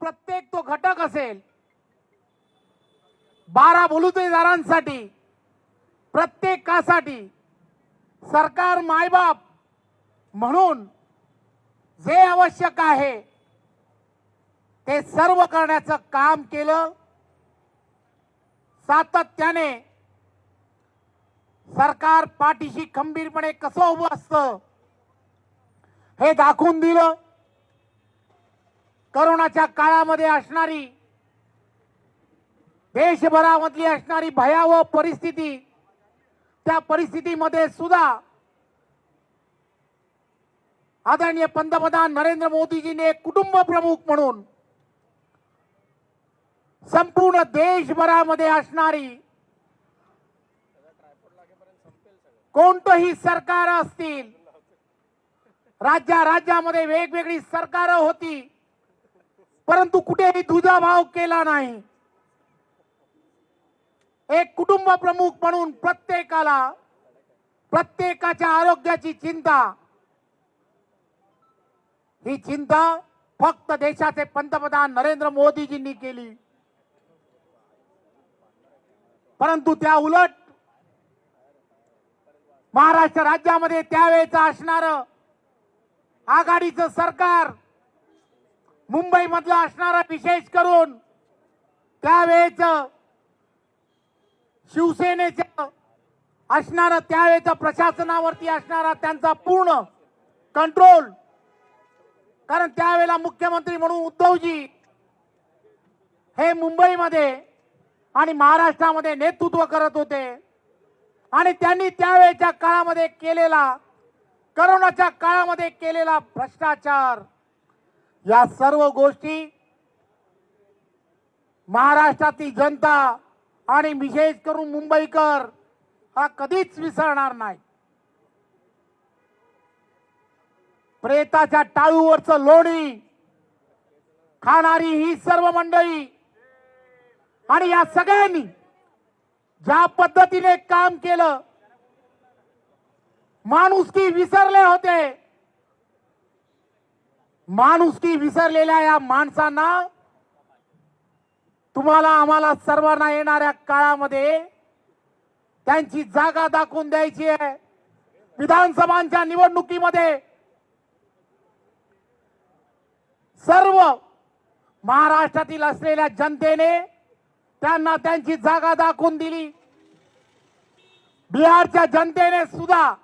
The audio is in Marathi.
प्रत्येक तो घटक असेल बारा बलुतेदारांसाठी प्रत्येकासाठी सरकार मायबाप म्हणून जे आवश्यक आहे ते सर्व करण्याचं काम केलं. सातत्याने सरकार पाठीशी खंबीरपणे कसं उभं असतं हे दाखवून दिलं. करोनाच्या काळामध्ये असणारी देशभरामधली असणारी भयावह परिस्थिती त्या परिस्थितीमध्ये सुद्धा आदरणीय पंतप्रधान नरेंद्र मोदीजीने कुटुंब प्रमुख म्हणून संपूर्ण देशभरामध्ये असणारी कोणतंही सरकार असतील राज्या राज्यामध्ये वेगवेगळी सरकार होती परंतु कुठेही दुजाभाव केला नाही. एक कुटुंब प्रमुख म्हणून प्रत्येकाला प्रत्येकाच्या आरोग्याची चिंता ही चिंता फक्त देशाचे पंतप्रधान नरेंद्र मोदीजींनी केली. परंतु त्या उलट महाराष्ट्र राज्यामध्ये त्यावेळेचं असणार आघाडीचं सरकार मुंबई असणारा विशेष करून त्यावेळेच शिवसेनेचं असणारं त्यावेळेचं प्रशासनावरती असणारा त्यांचा पूर्ण कंट्रोल कारण त्यावेळेला मुख्यमंत्री म्हणून उद्धवजी हे मुंबईमध्ये आणि महाराष्ट्रामध्ये नेतृत्व करत होते. आणि त्यांनी त्यावेळेच्या काळामध्ये केलेला करोनाच्या काळामध्ये केलेला भ्रष्टाचार. या सर्व गोष्टी महाराष्ट्रातील जनता आणि विशेष करून मुंबईकर हा कधीच विसरणार नाही. प्रेताच्या टाळूवरचं लोणी खाणारी ही सर्व मंडळी आणि या सगळ्यांनी ज्या पद्धतीने काम केलं माणुसकी विसरले होते माणुसकी विसरलेल्या या माणसांना तुम्हाला आम्हाला सर्वांना येणाऱ्या काळामध्ये त्यांची जागा दाखवून द्यायची आहे. विधानसभांच्या निवडणुकीमध्ये सर्व महाराष्ट्रातील असलेल्या जनतेने त्यांना त्यांची जागा दाखवून दिली. बिहारच्या जनतेने सुद्धा